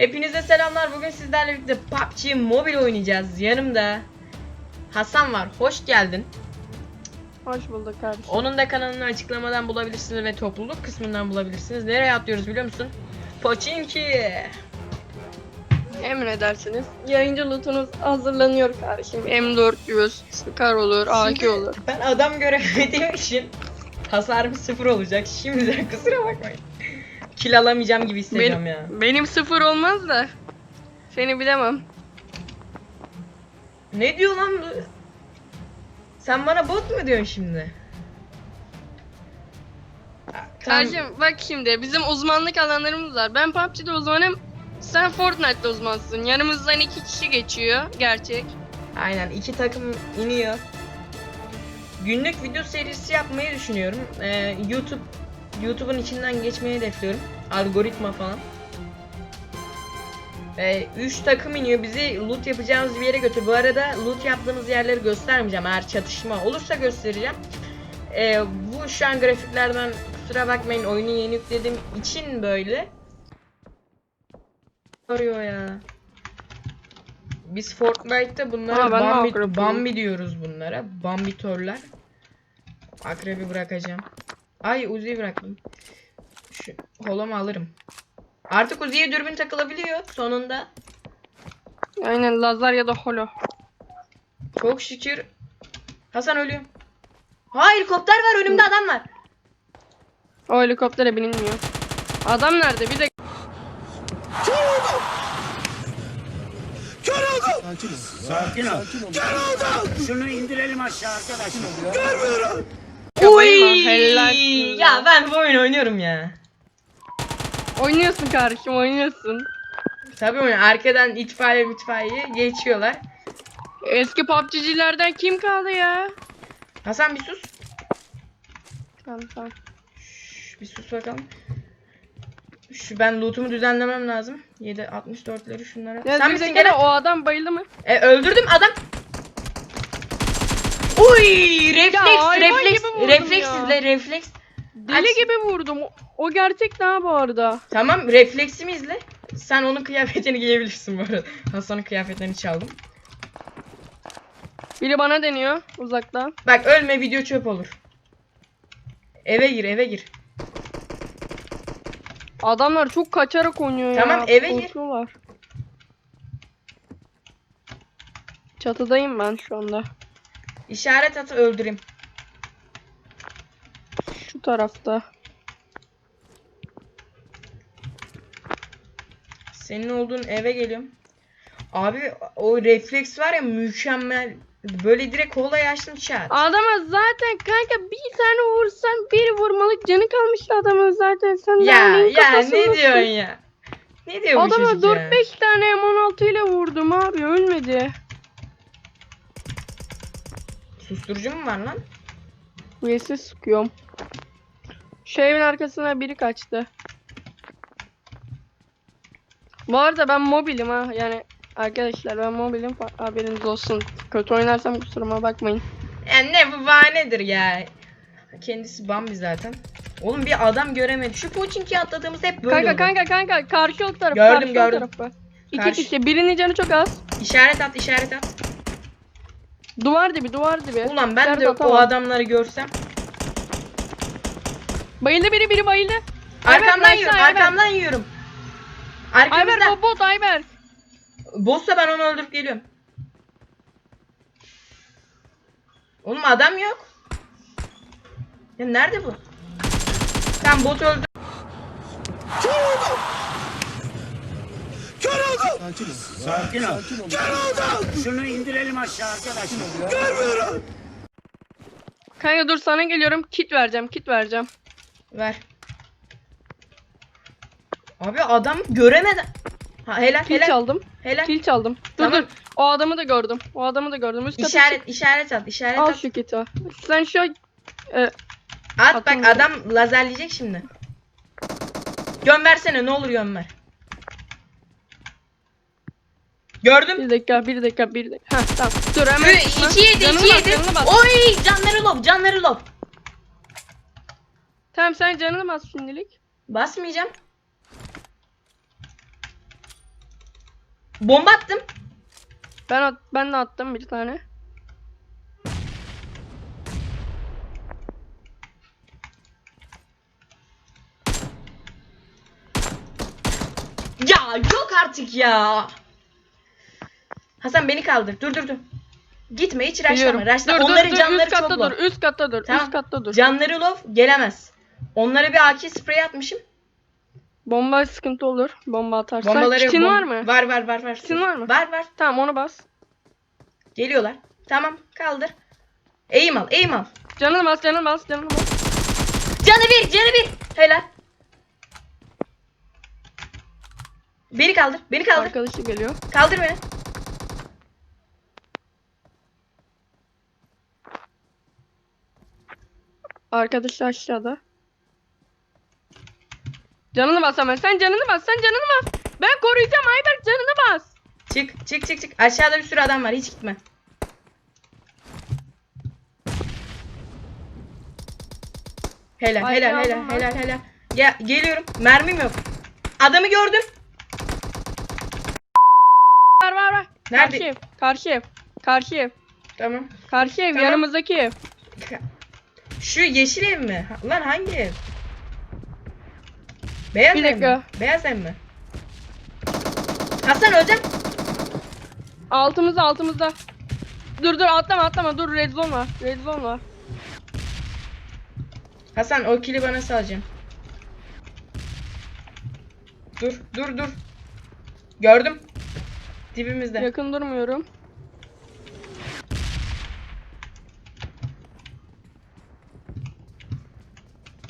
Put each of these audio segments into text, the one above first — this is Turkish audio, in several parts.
Hepinize selamlar. Bugün sizlerle birlikte PUBG Mobile oynayacağız. Yanımda Hasan var. Hoş geldin. Hoş bulduk kardeşim. Onun da kanalını açıklamadan bulabilirsiniz ve topluluk kısmından bulabilirsiniz. Nereye atlıyoruz biliyor musun? Pochinki. Emredersiniz. Yayıncı lootunuz hazırlanıyor kardeşim. M400, Scar olur, AK olur. Ben adam göremediğim için hasarım sıfır olacak. Şimdiden kusura bakmayın. Kill alamayacağım gibi hissediyorum ya. Benim sıfır olmaz da. Seni bilemem. Ne diyor lan bu? Sen bana bot mu diyorsun şimdi? Tamam. Kardeşim bak şimdi bizim uzmanlık alanlarımız var. Ben PUBG'de uzmanım. Sen Fortnite'da uzmansın. Yanımızdan iki kişi geçiyor. Gerçek. Aynen iki takım iniyor. Günlük video serisi yapmayı düşünüyorum. Ee, YouTube YouTube'un içinden geçmeyi hedefliyorum. Algoritma falan. Ee, üç takım iniyor. Bizi loot yapacağımız bir yere götür. Bu arada loot yaptığımız yerleri göstermeyeceğim. Eğer çatışma olursa göstereceğim. Ee, bu şu an grafiklerden kusura bakmayın. Oyunu yeni yüklediğim için böyle. Arıyor ya. Biz Fortnite'ta bunlara Aa, Bambi. Bambi diyoruz bunlara. Bambitörler. Akrebi bırakacağım. Ay Uzi'yi bıraktım. Şu holomu alırım. Artık Uzi'ye dürbün takılabiliyor sonunda. Aynen lazer ya da holo. Çok şükür. Hasan ölüyor. Ha helikopter var önümde adam var. O helikoptere binilmiyor. Adam nerede? Bir de Sakin ol. Şunu indirelim aşağı arkadaşlar. Uy! helal. Ya ben bu oyunu oynuyorum ya. oynuyorsun kardeşim oynuyorsun. Tabii oyun arkadan itfaiye itfaiye geçiyorlar. Eski PUBG'cilerden kim kaldı ya? Hasan bir sus. Tamam tamam. Şş, bir sus bakalım. Şu ben loot'umu düzenlemem lazım. 7 64'leri şunlara. Ya Sen misin gene? o adam bayıldı mı? E, öldürdüm adam. Uy refleks hayvan refleks gibi vurdum refleks ya. izle refleks. Deli Aç. gibi vurdum. O- gerçek daha bu arada. Tamam refleksimi izle. Sen onun kıyafetini giyebilirsin bu arada. Hasan'ın kıyafetlerini çaldım. Biri bana deniyor uzaktan. Bak ölme video çöp olur. Eve gir eve gir. Adamlar çok kaçarak oynuyor ya. Tamam, eve gir. Korkuyorlar. Çatıdayım ben şu anda. İşaret atı öldüreyim. Şu tarafta. Senin olduğun eve geliyorum. Abi o refleks var ya mükemmel. Böyle direkt kolayı açtım çat. Adama zaten kanka bir tane vursan bir vurmalık canı kalmıştı adamın zaten. Sen Ya ya ne diyorsun ya? Ne diyor Adama çocuk ya? 4-5 tane M16 ile vurdum abi ölmedi. Susturucu mu var lan? Üyesiz sıkıyorum. Şu evin arkasına biri kaçtı. Bu arada ben mobilim ha yani arkadaşlar ben mobilim haberiniz olsun. Kötü oynarsam kusuruma bakmayın. Yani ne bu bahanedir ya. Kendisi Bambi zaten. Oğlum bir adam göremedi. Şu Pochinki'ye atladığımız hep böyle kanka oldu. kanka kanka karşı yol tarafı. Gördüm, karşı gördüm. tarafı. İki Karşı- kişi birinin canı çok az. İşaret at işaret at. Duvar dibi duvar dibi. Ulan ben İşaret de o adamları görsem. Bayıldı biri biri bayıldı. Arkamdan yiyorum Ayber. arkamdan yiyorum. Ayber Arkamızda. bot Ayber. Boss'sa ben onu öldürüp geliyorum. Oğlum adam yok. Ya nerede bu? Sen bot öldür. Sakin ol. Şunu indirelim aşağı arkadaşlar. Kanka dur sana geliyorum. Kit vereceğim kit vereceğim. Ver. Abi adam göremeden. Ha helal Kil helal. çaldım. Helal. Kil çaldım. Dur Tamam. dur. O adamı da gördüm. O adamı da gördüm. Üst kata İşaret işaret at işaret çık. Al at. şu kiti. Sen şu e, At bak adam lazerleyecek şimdi. Yön versene ne olur yön ver. Gördüm. bir dakika bir dakika bir dakika. Heh tamam. Dur hemen. Ö, çıkma. İki yedi Canını iki bas, yedi. canını bas. Oy canları lob canları lob. Tamam sen canını bas şimdilik. Basmayacağım. Bomba attım. Ben at, ben de attım bir tane. Ya yok artık ya. Hasan beni kaldır. Dur dur dur. Gitme hiç raşlama. Raşla. Dur, dur, Onların dur, canları üst katta çok dur, low. üst katta dur, Tamam. üst katta dur. Canları low gelemez. Onlara bir AK sprey atmışım. Bomba sıkıntı olur. Bomba atarsan. Bombaları Kitin bom- var mı? Var var var var. Kitin var mı? Var var. Tamam onu bas. Geliyorlar. Tamam kaldır. Eğim al eğim al. Canını bas, canını bas, canını bas. Canı bir canı bir. Helal. Beni kaldır. Beni kaldır. Arkadaşı geliyor. Kaldır beni. Arkadaşı aşağıda. Canını bas hemen. Sen canını bas, sen canını bas. Ben koruyacağım Ayberk canını bas. Çık çık çık çık. Aşağıda bir sürü adam var. Hiç gitme. Helal Ay, helal helal ben. helal helal. Ya geliyorum. Mermim yok. Adamı gördüm. Var var var. Nerede? Karşı ev, karşı ev. Karşı ev. Tamam. Karşı ev, Tamam. yanımızdaki ev. Şu yeşil ev mi? Lan hangi ev? Beyaz Bir ev mi? dakika. Beyaz ev mi? Hasan öleceğim. Altımızda, altımızda. Dur dur atlama atlama dur red zone var. Red zone var. Hasan o kili bana salacaksın. Dur dur dur. Gördüm. Dibimizde. Yakın durmuyorum.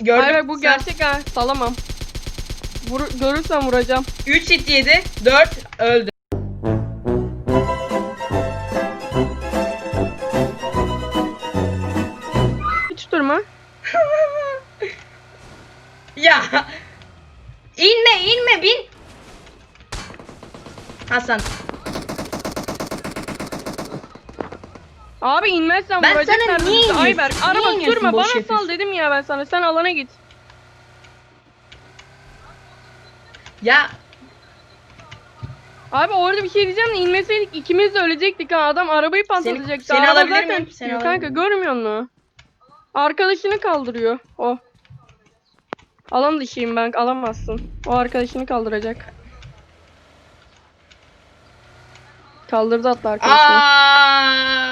Gördüm. Hayır hayır, bu gerçek ha. Salamam. Vur, görürsem vuracağım. 3 hit yedi. 4 öldü. Hiç durma. Ya. İnme inme bin. Hasan. Abi inmezsen Ben vuracaklar sana niye iniyorsun? Ayberk Niye araba iniyorsun, sürme bana sal yapıyorsun? dedim ya ben sana. Sen alana git. Ya Abi orada bir şey diyeceğim de inmeseydik ikimiz de ölecektik ha. Adam arabayı patlatacaktı. seni Araba alabilir zaten miyim? Seni alabilir Kanka görmüyor musun? Arkadaşını kaldırıyor o. Alan dışıyım ben alamazsın. O arkadaşını kaldıracak. Kaldırdı hatta arkadaşını. Aa.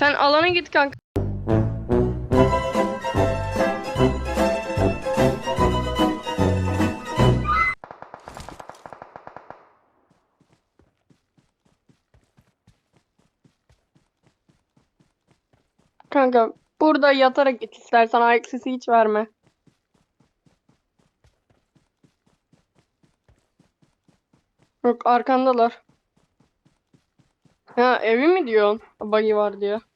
Sen alana git kanka. Kanka burada yatarak git istersen ayak sesi hiç verme. Yok arkandalar. Ha evi mi diyorsun? Buggy var diye.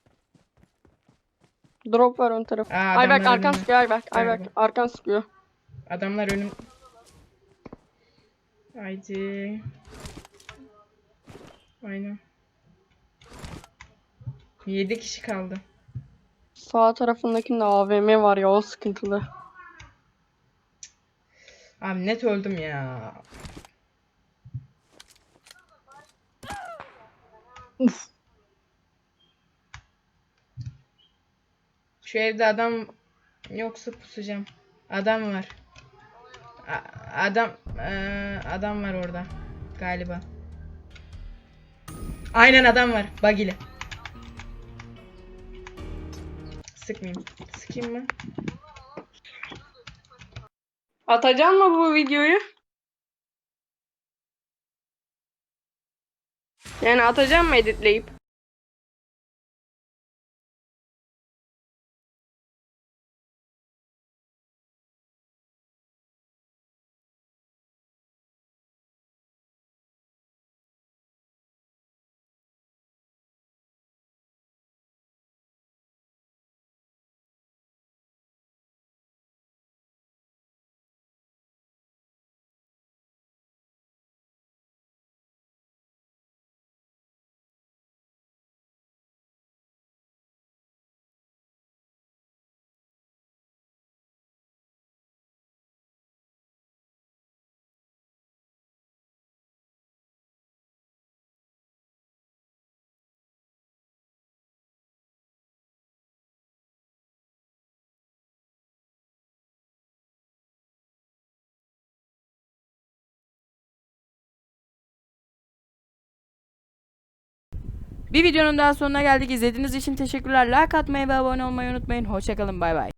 Drop var ön taraf. Aa, Ayberk arkan önümde. sıkıyor Ayberk. Ayberk arkan sıkıyor. Adamlar önüm. Haydi. Aynen. 7 kişi kaldı. Sağ tarafındakinde AVM var ya o sıkıntılı. Abi net öldüm ya. Uf. Şu evde adam yoksa pusacağım. Adam var. A- adam eee, adam var orada galiba. Aynen adam var. Bagili. Sıkmayayım. Sıkayım mı? Atacan mı bu videoyu? Yani atacağım mı editleyip? Bir videonun daha sonuna geldik. İzlediğiniz için teşekkürler. Like atmayı ve abone olmayı unutmayın. Hoşçakalın. Bay bay.